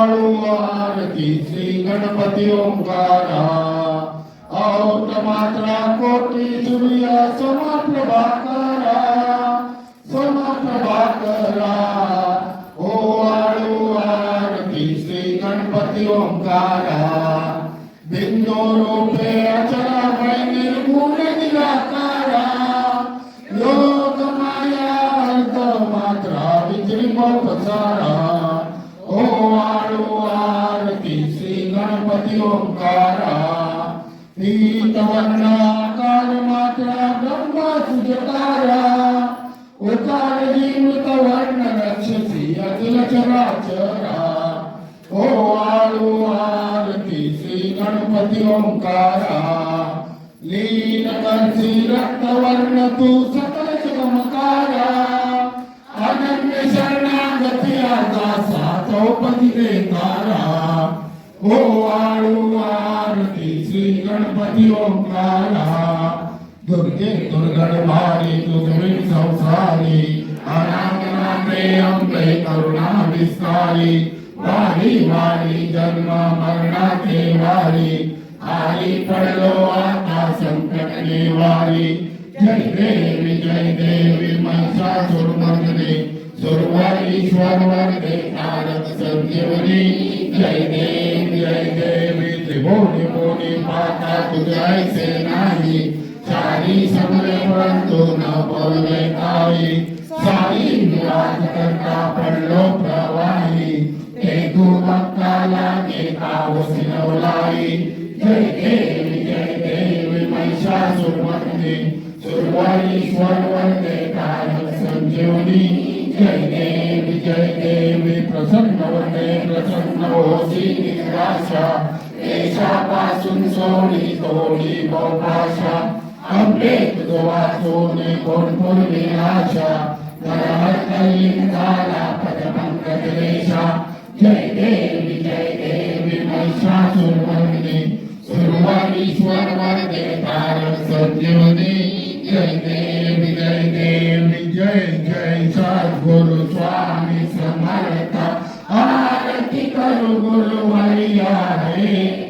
श्री गणपती ओंकारा। कोटी सूर्य समप्रभाकरा। समप्रभाकरा। ओ आरती श्री गणपती ओंकारा। बिंदू रूपे अचरा निर्गुण पीतवर्णा कालमात्रा ब्रह्मा सुजतारा उकारजीमृतवर्ण रक्षसि अखिलचराचरा ओ आलो आरति श्रीगणपति ओङ्कारा लीनकर्षि रक्तवर्ण तु सकलशमकारा अनन्य शरणागति आकाशा चौपदि देकारा ओ आलो हो, आ श्री गणपती ओंकारा दुर्गे दुर्गण भारी तुझे संसारी अनामनामे अंबे करुणा विस्तारी वारी वारी जन्म मरणाचे वारी आली पडलो आता संकट निवारी जय देवी जय देवी महिषासुरमर्दने सुरवारीश्वर वरदे तारक संजीवनी जय देवी त्रिभुवनी भुवनी पाता तुझायचे नाही चारी समरे परंतु न बोलले काही सारी निराज करता पडलो प्रवाही। एकू भक्ता लागे कावसी नवलाई। जय देवी जय देवी महिषासुरमर्दिनी सुरवारीश्वर वंदे कारक संजीवनी। जय देवी जय देवी प्रसन्न वंदे प्रसन्न होसी निराशा। देशापासून सोडी तोडी बहुभाषा अंबे तुझ वाचून कोण पूर्वी आशा झाला पदपंकज देशा जय देवी जय देवी महिषासुरमर्दिनी सुरवारीश्वर वंदे तारक संजीवनी जय देवी जय देवी जय जय सद्गुरु स्वामी समर्थ आरती करू गुरु हरियारे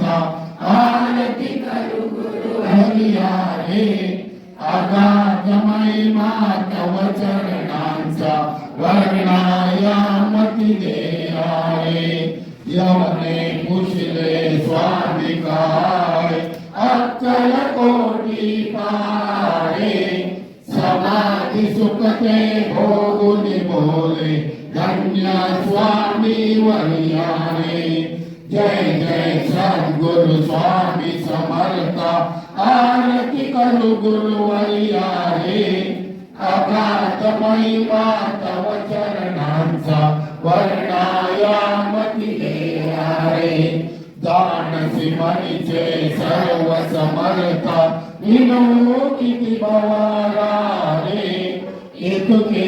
आहे. आगा जमाई मातव चरणांचा वर्णाया मती दे आहे यवने कुशले स्वामी काय अचल कोटी पाळे समाधी सुखते भोगुनी बोले धन्य स्वामी वरियाणे जय जय सद्गुरु स्वामी समर्थ। आरती करू गुरु वरियारे अगाध महिमा तव चरणांचा वर्णायामती देयारे दानसी मनीचे सर्व समर्थ। विनो किती भवारा रे इतके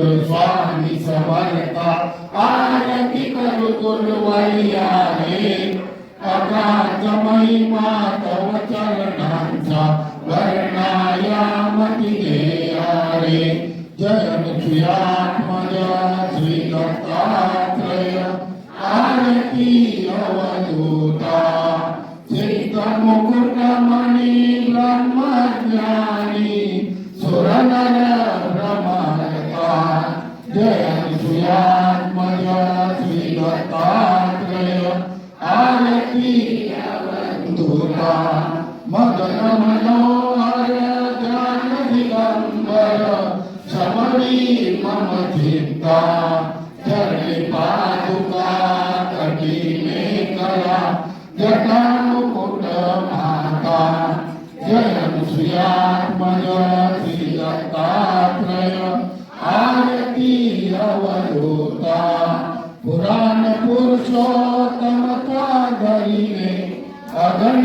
स्वामी समर्थ आरती करू गुरु रे अगाध महिमा तव चरणांचा वर्णायामती देयारे जय मुखियात्मज श्री दत्तात्रय आरती आरती अवधूता मदन मनोहर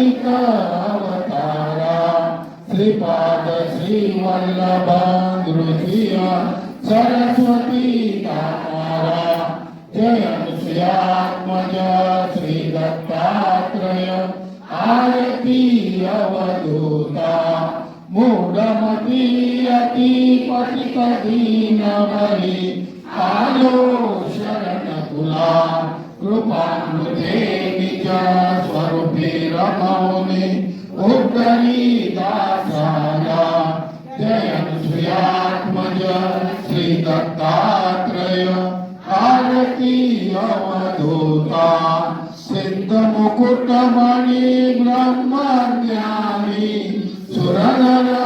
कालिका अवतारा श्रीपाद श्री वल्लभा तृतीया सरस्वती कामारा जय श्रियात्मज श्री दत्तात्रय आरती अवधूता मूढमती अति पतित दीनमयी आलो शरण तुला कृपामृते निज स्वरूपे रमौनि उद्धरी दासाया जय अनुसुयात्मज श्री दत्तात्रय आरती अवधूता सिद्ध मुकुटमणि ब्रह्मज्ञानी सुरनर ब्रह्मरता